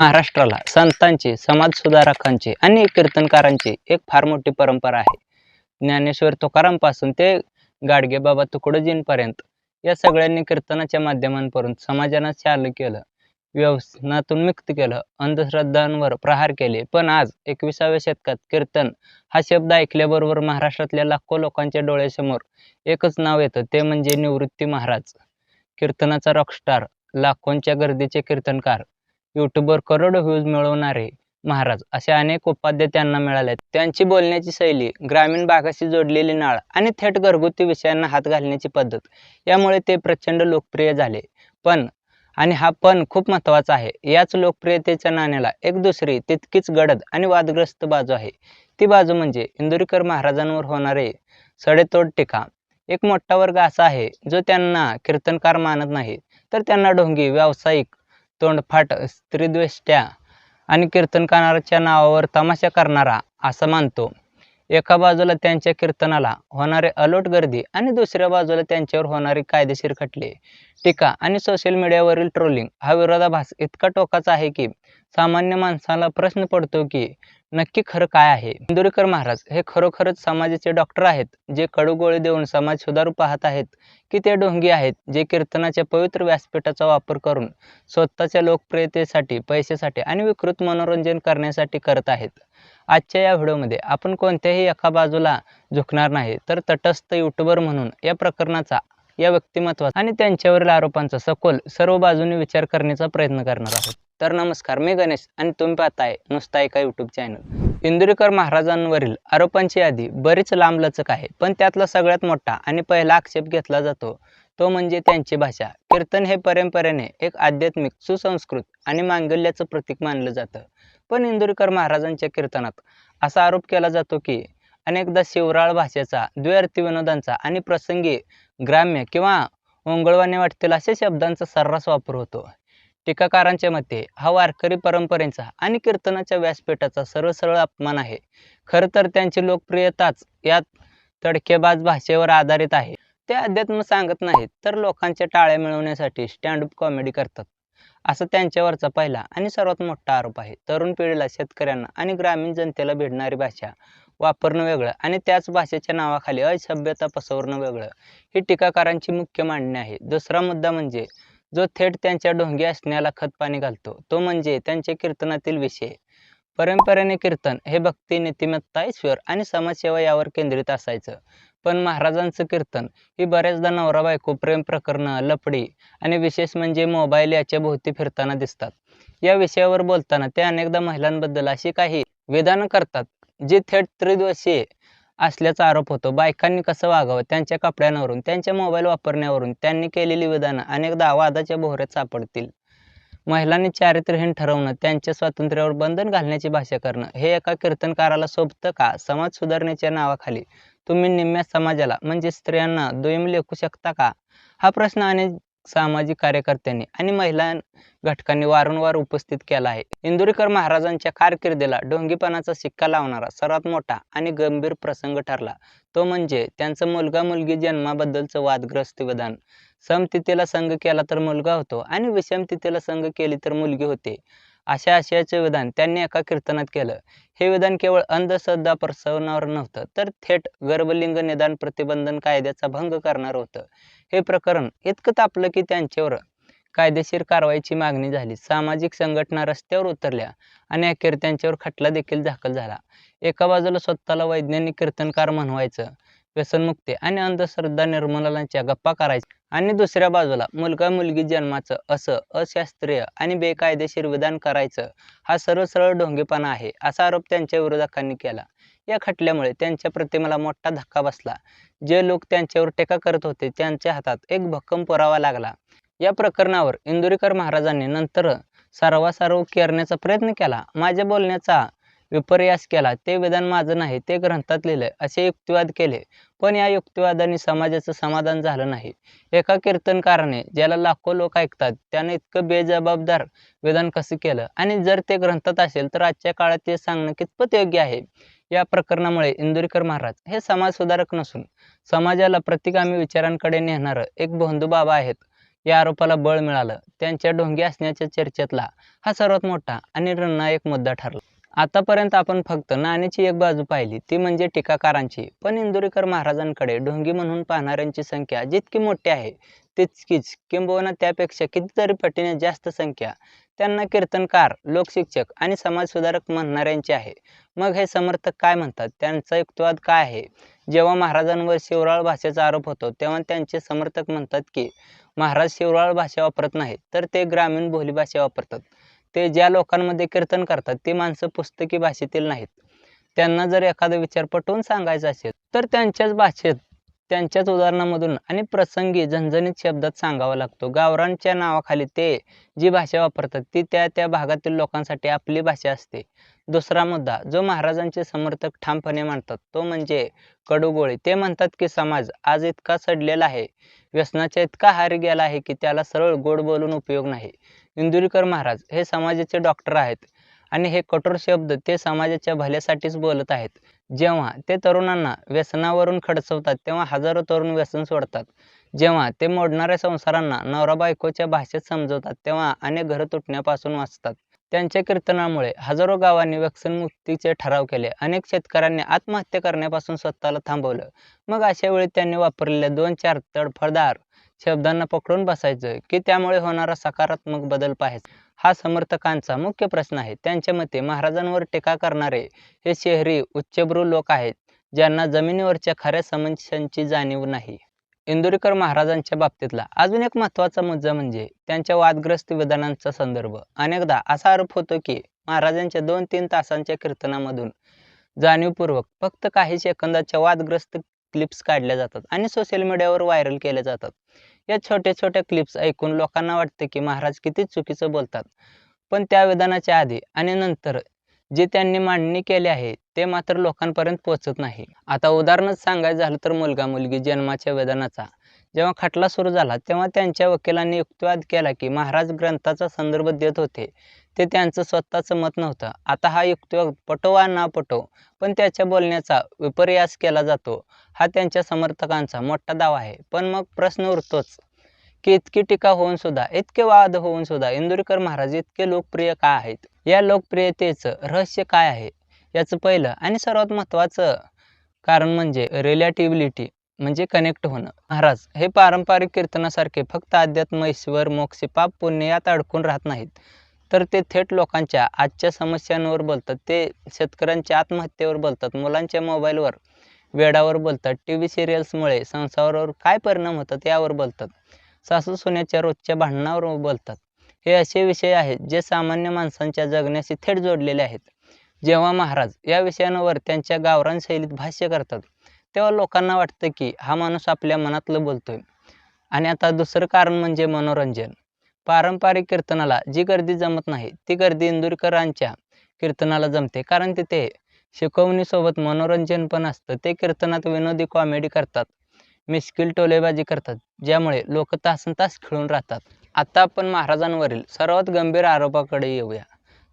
महाराष्ट्राला संतांची समाजसुधारकांची आणि कीर्तनकारांची एक फार मोठी परंपरा आहे. ज्ञानेश्वर तुकारामपासून ते गाडगेबाबा तुकडोजींपर्यंत या सगळ्यांनी कीर्तनाच्या माध्यमांवरून समाजाला चालू केलं व्यवसनातून मुक्त केलं अंधश्रद्धांवर प्रहार केले. पण आज एकविसाव्या शतकात कीर्तन हा शब्द ऐकल्याबरोबर महाराष्ट्रातल्या लाखो लोकांच्या डोळ्यासमोर एकच नाव येतं ते म्हणजे निवृत्ती महाराज. कीर्तनाचा रॉकस्टार लाखोंच्या गर्दीचे कीर्तनकार यूट्यूबवर करोडो व्ह्यूज मिळवणारे महाराज असे अनेक उपाध्याय त्यांना मिळाले त्यांची बोलण्याची शैली ग्रामीण भागाशी जोडलेली नाळ आणि थेट घरगुती विषयांना हात घालण्याची पद्धत यामुळे ते प्रचंड लोकप्रिय झाले. पण आणि हा पण खूप महत्त्वाचा आहे याच लोकप्रियतेच्या नाण्याला एक दुसरी तितकीच गडद आणि वादग्रस्त बाजू आहे. ती बाजू म्हणजे इंदुरीकर महाराजांवर होणारे सडेतोड टीका. एक मोठा वर्ग असा आहे जो त्यांना कीर्तनकार मानत नाही तर त्यांना ढोंगी व्यावसायिक तोंडफाट स्त्रीद्वेष्ट्या आणि कीर्तनकाराच्या नावावर तमाशा करणारा असं मानतो. एका बाजूला त्यांच्या कीर्तनाला होणारे अलोट गर्दी आणि दुसऱ्या बाजूला त्यांच्यावर होणारे कायदेशीर खटले टीका आणि सोशल मीडियावरील ट्रोलिंग हा विरोधाभास इतका टोकाचा आहे की सामान्य माणसाला प्रश्न पडतो की नक्की खरं काय आहे? इंदुरीकर महाराज हे खरोखरच समाजाचे डॉक्टर आहेत जे कडूगोळी देऊन समाज सुधारू पाहत आहेत की ते ढोंगी आहेत जे कीर्तनाच्या पवित्र व्यासपीठाचा वापर करून स्वतःच्या लोकप्रियतेसाठी पैशासाठी आणि विकृत मनोरंजन करण्यासाठी करत आहेत? आजच्या या व्हिडिओमध्ये आपण कोणत्याही एका बाजूला झुकणार नाही तर तटस्थ युट्यूबर म्हणून या प्रकरणाचा या व्यक्तिमत्वाचा आणि त्यांच्यावरील आरोपांचा सखोल सर्व बाजूने विचार करण्याचा प्रयत्न करणार आहोत. तर नमस्कार मी गणेश आणि तुम्ही पाहताय नुसता एका यूट्यूब चॅनल इंदुरीकर महाराजांवरील आरोपांची यादी बरीच लांबलचक आहे पण त्यातला सगळ्यात मोठा आणि पहिला आक्षेप घेतला जातो तो म्हणजे त्यांची भाषा. कीर्तन हे परंपरेने एक आध्यात्मिक सुसंस्कृत आणि मांगल्याचं प्रतीक मानलं जातं. पण इंदुरीकर महाराजांच्या कीर्तनात असा आरोप केला जातो की अनेकदा शिवराळ भाषेचा द्व्यर्थी विनोदांचा आणि प्रसंगी ग्राम्य किंवा ओंगळवाने वाटतील अशा शब्दांचा सर्रास वापर होतो. टीकाकारांच्या मते हा वारकरी परंपरेचा आणि कीर्तनाच्या व्यासपीठाचा सरळ सरळ अपमान आहे. खरं तर त्यांची लोकप्रियताच यात तडकेबाज भाषेवर आधारित आहे. ते अध्यात्म सांगत नाहीत तर लोकांच्या टाळ्या मिळवण्यासाठी स्टँडअप कॉमेडी करतात. असा त्यांच्यावरचा पहिला आणि सर्वात मोठा आरोप आहे. तरुण पिढीला शेतकऱ्यांना आणि ग्रामीण जनतेला भिडणारी भाषा वापरणं वेगळं आणि त्याच भाषेच्या नावाखाली असभ्यता पसरवणं वेगळं. ही टीकाकारांची मुख्य मांडणी आहे. दुसरा मुद्दा म्हणजे जो थेट त्यांच्या ढोंगी असण्याला खतपाणी घालतो तो म्हणजे त्यांच्या कीर्तनातील विषय. परंपरेने कीर्तन हे भक्ती नीतिमत्ता ईश्वर आणि समाजसेवा यावर केंद्रित असायचं. पण महाराजांचं कीर्तन ही बऱ्याचदा नवरा बायको प्रेम प्रकरणं लपडी आणि विशेष म्हणजे मोबाईल याच्या भोवती फिरताना दिसतात. या विषयावर बोलताना ते अनेकदा महिलांबद्दल अशी काही विधानं करतात जी थेट त्रिदोषी असल्याचा आरोप होतो. बायकांनी कसं वागावं? त्यांच्या कपड्यांवरून त्यांच्या मोबाईल वापरण्यावरून त्यांनी केलेली विधानं अनेकदा वादाच्या भोवऱ्यात सापडतील. महिलांनी चारित्र्यहीन ठरवणं त्यांच्या स्वातंत्र्यावर बंधन घालण्याची भाषा करणं हे एका कीर्तनकाराला सोबतं का? समाज सुधारणेच्या नावाखाली. तुम्ही निम्म्या समाजाला म्हणजे स्त्रियांना दुय्यम लेखू शकता का? हा प्रश्न अनेक सामाजिक कार्यकर्त्यांनी आणि महिला घटकांनी वारंवार उपस्थित केला आहे. इंदुरीकर महाराजांच्या कारकिर्दीला ढोंगीपणाचा शिक्का लावणारा सर्वात मोठा आणि गंभीर प्रसंग ठरला. तो म्हणजे त्यांचं मुलगा मुलगी जन्माबद्दलचं वादग्रस्त विधान. समतिथीला संघ केला तर मुलगा होतो आणि विषमतिथीला संघ केली तर मुलगी होते. अशा आशयाचे विधान त्यांनी एका कीर्तनात केलं. हे विधान केवळ अंधश्रद्धा प्रसवणार नव्हतं तर थेट गर्भलिंग निदान प्रतिबंधन कायद्याचा भंग करणार होतं. हे प्रकरण इतकं तापलं की त्यांच्यावर कायदेशीर कारवाईची मागणी झाली. सामाजिक संघटना रस्त्यावर उतरल्या आणि अखेर त्यांच्यावर खटला देखील दाखल झाला. एका बाजूला स्वतःला वैज्ञानिक कीर्तनकार म्हणवायचं व्यसनमुक्ती आणि अंधश्रद्धा निर्मूलनाच्या गप्पा करायच्या. आणि दुसऱ्या बाजूला मुलगा मुलगी जन्माचं असं अशास्त्रीय आणि बेकायदेशीर विधान करायचं हा सरळ सरळ ढोंगेपणा आहे असा आरोप त्यांच्या विरोधकांनी केला. या खटल्यामुळे त्यांच्या प्रतिमेला मोठा धक्का बसला. जे लोक त्यांच्यावर टीका करत होते त्यांच्या हातात एक भक्कम पुरावा लागला. या प्रकरणावर इंदुरीकर महाराजांनी नंतर सर्वासार्व करण्याचा प्रयत्न केला. माझ्या बोलण्याचा विपर्यास केला. ते विधान माझं नाही ते ग्रंथात लिहिलंय. असे युक्तिवाद केले. पण या युक्तिवादाने समाजाचं समाधान झालं नाही. एका कीर्तनकाराने ज्याला लाखो लोक ऐकतात त्याने इतकं बेजबाबदार विधान कसं केलं? आणि जर ते ग्रंथात असेल तर आजच्या काळात ते सांगणं कितपत योग्य आहे? या प्रकरणामुळे इंदुरीकर महाराज हे समाज सुधारक नसून समाजाला प्रतिगामी विचारांकडे नेणारं एक बंधू बाबा आहेत. या आरोपाला बळ मिळालं. त्यांच्या ढोंगी असण्याच्या चर्चेतला हा सर्वात मोठा आणि निर्णायक मुद्दा ठरला. आतापर्यंत आपण फक्त नाण्याची एक बाजू पाहिली ती म्हणजे टीकाकारांची. पण इंदुरीकर महाराजांकडे ढोंगी म्हणून पाहणाऱ्यांची संख्या जितकी मोठी आहे तितकीच. किंबहुना त्यापेक्षा कितीतरी पटीने जास्त संख्या. त्यांना कीर्तनकार लोकशिक्षक आणि समाजसुधारक म्हणणाऱ्यांची आहे. मग हे समर्थक काय म्हणतात? त्यांचा युक्तिवाद काय आहे? जेव्हा महाराजांवर शिवराळ भाषेचा आरोप होतो तेव्हा त्यांचे समर्थक म्हणतात की महाराज शिवराळ भाषा वापरत नाहीत तर ते ग्रामीण बोलीभाषा वापरतात. ते ज्या लोकांमध्ये कीर्तन करतात ती माणसं पुस्तकी भाषेतील नाहीत. त्यांना जर एखादा विचार पटवून सांगायचा असेल तर त्यांच्याच भाषेत त्यांच्याच उदाहरणामधून आणि प्रसंगी झणझणीत शब्दात सांगावा लागतो. गावरांच्या नावाखाली ते जी भाषा वापरतात ती त्या त्या भागातील लोकांसाठी आपली भाषा असते. दुसरा मुद्दा जो महाराजांचे समर्थक ठामपणे मानतात तो म्हणजे कडूगोळी. ते म्हणतात की समाज आज इतका सडलेला आहे व्यसनाच्या इतका हारी गेला आहे की त्याला सरळ गोड बोलून उपयोग नाही. इंदुरीकर महाराज हे समाजाचे डॉक्टर आहेत. आणि हे कठोर शब्द ते समाजाच्या भल्यासाठीच बोलत आहेत. जेव्हा ते तरुणांना व्यसनावरून खडसवतात तेव्हा हजारो तरुण व्यसन सोडतात. जेव्हा ते मोडणाऱ्या संसारांना नवरा बायकोच्या भाषेत समजवतात तेव्हा अनेक घरं तुटण्यापासून वाचतात. त्यांच्या कीर्तनामुळे हजारो गावांनी व्यसनमुक्तीचे ठराव केले. अनेक शेतकऱ्यांनी आत्महत्या करण्यापासून स्वतःला थांबवलं. मग अशा वेळी त्यांनी वापरलेल्या दोन चार तडफदार शब्दांना पकडून बसायचं की त्यामुळे होणारा सकारात्मक बदल पाहायचा. हा समर्थकांचा मुख्य प्रश्न आहे. त्यांच्या मते महाराजांवर टीका करणारे हे शहरी उच्चभ्रू लोक आहेत ज्यांना जमिनीवरच्या खऱ्या समस्यांची जाणीव नाही. इंदुरीकर महाराजांच्या बाबतीतला अजून एक महत्त्वाचा मुद्दा म्हणजे त्यांच्या वादग्रस्त विधानांचा संदर्भ. अनेकदा असा आरोप होतो की महाराजांच्या दोन तीन तासांच्या कीर्तनामधून जाणीवपूर्वक फक्त काही सेकंदाच्या वादग्रस्त क्लिप्स काढल्या जातात आणि सोशल मीडियावर व्हायरल केल्या जातात. या छोट्या छोट्या क्लिप्स ऐकून लोकांना वाटते की महाराज किती चुकीचं बोलतात. पण त्या विधानाच्या आधी आणि नंतर जे त्यांनी मांडणी केली आहे ते मात्र लोकांपर्यंत पोहोचत नाही. आता उदाहरणच सांगायचं झालं तर मुलगा मुलगी जन्माच्या वेदनाचा. जेव्हा खटला सुरू झाला तेव्हा त्यांच्या वकिलांनी युक्तिवाद केला की महाराज ग्रंथाचा संदर्भ देत होते. ते त्यांचं स्वतःचं मत नव्हतं. आता हा युक्तिवाद पटो वा ना पटो पण त्याच्या बोलण्याचा विपर्यास केला जातो. हा त्यांच्या समर्थकांचा मोठा दावा आहे. पण मग प्रश्न उरतोच. की इतकी टीका होऊन सुद्धा इतके वाद होऊन सुद्धा इंदुरीकर महाराज इतके लोकप्रिय का आहेत? या लोकप्रियतेचं रहस्य काय आहे? याचं पहिलं आणि सर्वात महत्त्वाचं कारण म्हणजे रिलॅटिबिलिटी म्हणजे कनेक्ट होणं. महाराज हे पारंपरिक कीर्तनासारखे फक्त अध्यात्म ईश्वर मोक्ष पाप पुण्य यात अडकून राहत नाहीत. तर ते थेट लोकांच्या आजच्या समस्यांवर बोलतात. ते शेतकऱ्यांच्या आत्महत्येवर बोलतात. मुलांच्या मोबाईलवर वेडावर बोलतात. टी व्ही सिरियल्समुळे संसारावर काय परिणाम होतात यावर बोलतात. सासू सोन्याच्या रोजच्या भांडणावर बोलतात. हे असे विषय आहेत जे सामान्य माणसांच्या जगण्याशी थेट जोडलेले आहेत. जेव्हा महाराज या विषयांवर त्यांच्या गावरान शैलीत भाष्य करतात तेव्हा लोकांना वाटतं की हा माणूस आपल्या मनातलं बोलतोय. आणि आता दुसरं कारण म्हणजे मनोरंजन. पारंपरिक कीर्तनाला जी गर्दी जमत नाही ती गर्दी इंदुरकरांच्या कीर्तनाला जमते. कारण तिथे शिकवणीसोबत मनोरंजन पण असतं. ते कीर्तनात विनोदी कॉमेडी करतात. मिस्किल टोलेबाजी करतात. ज्यामुळे लोक तासन तास खेळून राहतात. आता आपण महाराजांवरील सर्वात गंभीर आरोपाकडे येऊया.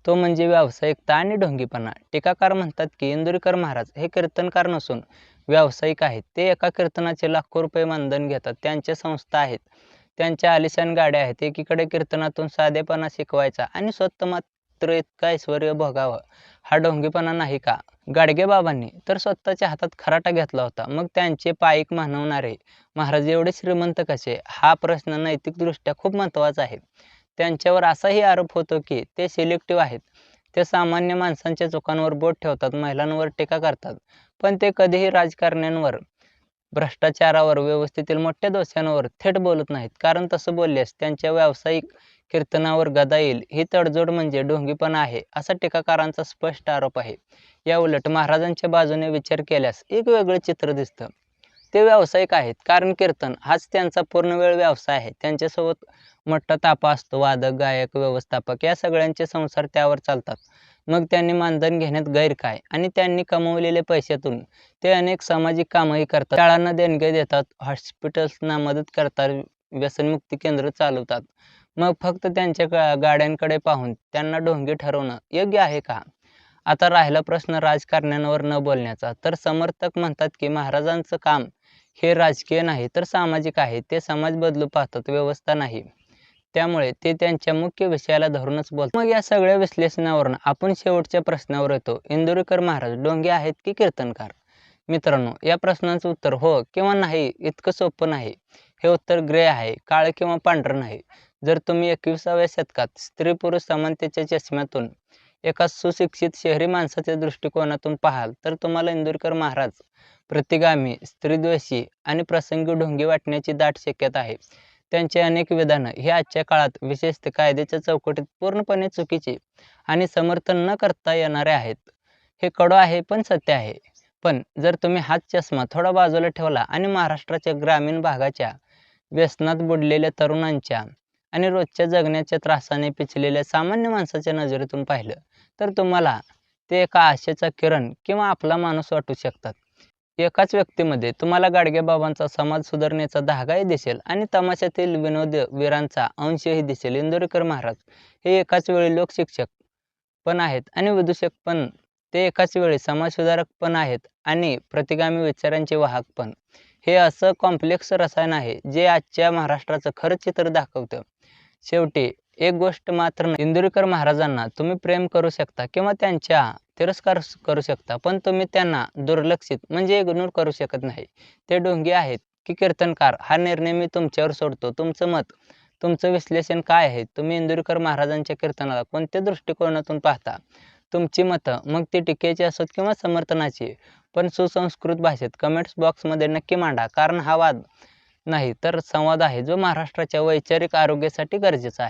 तो म्हणजे व्यावसायिकता आणि ढोंगीपणा. टीकाकार म्हणतात की इंदुरीकर महाराज हे कीर्तनकार नसून व्यावसायिक आहेत. ते एका कीर्तनाचे लाखो रुपये मानधन घेतात. त्यांच्या संस्था आहेत. त्यांच्या आलिशान गाड्या आहेत. एकीकडे कीर्तनातून साधेपणा शिकवायचा आणि स्वतः मात्र इतका ऐश्वर भोगावं. हा ढोंगीपणा नाही का? गाडगेबाबांनी तर स्वतःच्या हातात खराटा घेतला होता. मग त्यांचे पायिक मानवणारे. महाराज एवढे श्रीमंत कसे? हा प्रश्न नैतिकदृष्ट्या खूप महत्त्वाचा आहे. त्यांच्यावर असाही आरोप होतो की ते सिलेक्टिव्ह आहेत. ते सामान्य माणसांच्या चुकांवर बोट ठेवतात महिलांवर टीका करतात. पण ते कधीही राजकारण्यांवर भ्रष्टाचारावर व्यवस्थेतील मोठ्या दोषांवर थेट बोलत नाहीत. कारण तसं बोलल्यास त्यांच्या व्यावसायिक कीर्तनावर गदा येईल. ही तडजोड म्हणजे ढोंगीपणा आहे असा टीकाकारांचा स्पष्ट आरोप आहे. या उलट महाराजांच्या बाजूने विचार केल्यास एक वेगळं चित्र दिसतं. ते व्यावसायिक आहेत कारण कीर्तन हाच त्यांचा पूर्णवेळ व्यवसाय आहे. त्यांच्यासोबत मोठा तापा असतो वादक गायक व्यवस्थापक या सगळ्यांचे संसार त्यावर चालतात. मग त्यांनी मानधन घेण्यात गैर काय आणि त्यांनी कमवलेल्या पैशातून ते अनेक सामाजिक कामही करतात. शाळांना देणगे देतात हॉस्पिटल्सना मदत करतात व्यसनमुक्ती केंद्र चालवतात. मग फक्त त्यांच्या गाड्यांकडे पाहून त्यांना ढोंगी ठरवणं योग्य आहे का? आता राहिला प्रश्न राजकारण्यांवर न बोलण्याचा. तर समर्थक म्हणतात की महाराजांचं काम हे राजकीय नाही तर सामाजिक आहे. ते समाज बदलू पाहतात व्यवस्था नाही. त्यामुळे ते त्यांच्या मुख्य विषयाला धरूनच बोलतात. मग या सगळ्या विश्लेषणावरून आपण शेवटच्या प्रश्नावर येतो. इंदुरीकर महाराज डोंगे आहेत की कीर्तनकार? मित्रांनो या प्रश्नाचं उत्तर हो किंवा नाही इतकं सोपं नाही. हे उत्तर ग्रे आहे काळ किंवा पांढरं नाही. जर तुम्ही एकविसाव्या शतकात स्त्री पुरुष समानतेच्या चष्म्यातून एका सुशिक्षित शहरी माणसाच्या दृष्टिकोनातून पाहाल तर तुम्हाला इंदुरकर महाराज प्रतिगामी स्त्रीद्वेषी आणि प्रसंगी ढोंगी वाटण्याची दाट शक्यता आहे. त्यांचे अनेक विधानं हे आजच्या काळात विशेषतः कायद्याच्या चौकटीत पूर्णपणे चुकीचे आणि समर्थन न करता येणारे आहेत. हे कडो आहे पण सत्य आहे. पण जर तुम्ही हाच चष्मा थोडा बाजूला ठेवला आणि महाराष्ट्राच्या ग्रामीण भागाच्या व्यसनात बुडलेल्या तरुणांच्या आणि रोजच्या जगण्याच्या त्रासाने पिचलेल्या सामान्य माणसाच्या नजरेतून पाहिलं तर तुम्हाला ते एका आशेचा किरण किंवा आपला माणूस वाटू शकतात. एकाच व्यक्तीमध्ये तुम्हाला गाडगेबाबांचा समाज सुधारणेचा धागाही दिसेल आणि तमाशातील विनोद वीरांचा अंशही दिसेल. इंदोरीकर महाराज हे एकाच वेळी लोकशिक्षक पण आहेत आणि विदूषक पण. ते एकाच वेळी समाजसुधारक पण आहेत आणि प्रतिगामी विचारांचे वाहक पण. हे असं कॉम्प्लेक्स रसायन आहे जे आजच्या महाराष्ट्राचं खरं चित्र दाखवतं. शेवटी एक गोष्ट मात्र इंदुरीकर महाराजांना तुम्ही प्रेम करू शकता किंवा त्यांच्या तिरस्कार करू शकता पण तुम्ही त्यांना दुर्लक्षित म्हणजे इग्नोर करू शकत नाही. ते डोंगी आहेत की कीर्तनकार हा निर्णय मी तुमच्यावर सोडतो. तुमचं मत तुमचं विश्लेषण काय आहे तुम्ही इंदुरीकर महाराजांच्या कीर्तनाला कोणत्या दृष्टिकोनातून पाहता? तुमची मतं मग ती टीकेची असोत किंवा समर्थनाची पण सुसंस्कृत भाषेत कमेंट्स बॉक्समध्ये नक्की मांडा कारण हा वाद नाही तर संवाद आहे जो महाराष्ट्राच्या वैचारिक आरोग्यासाठी गरजेचा आहे.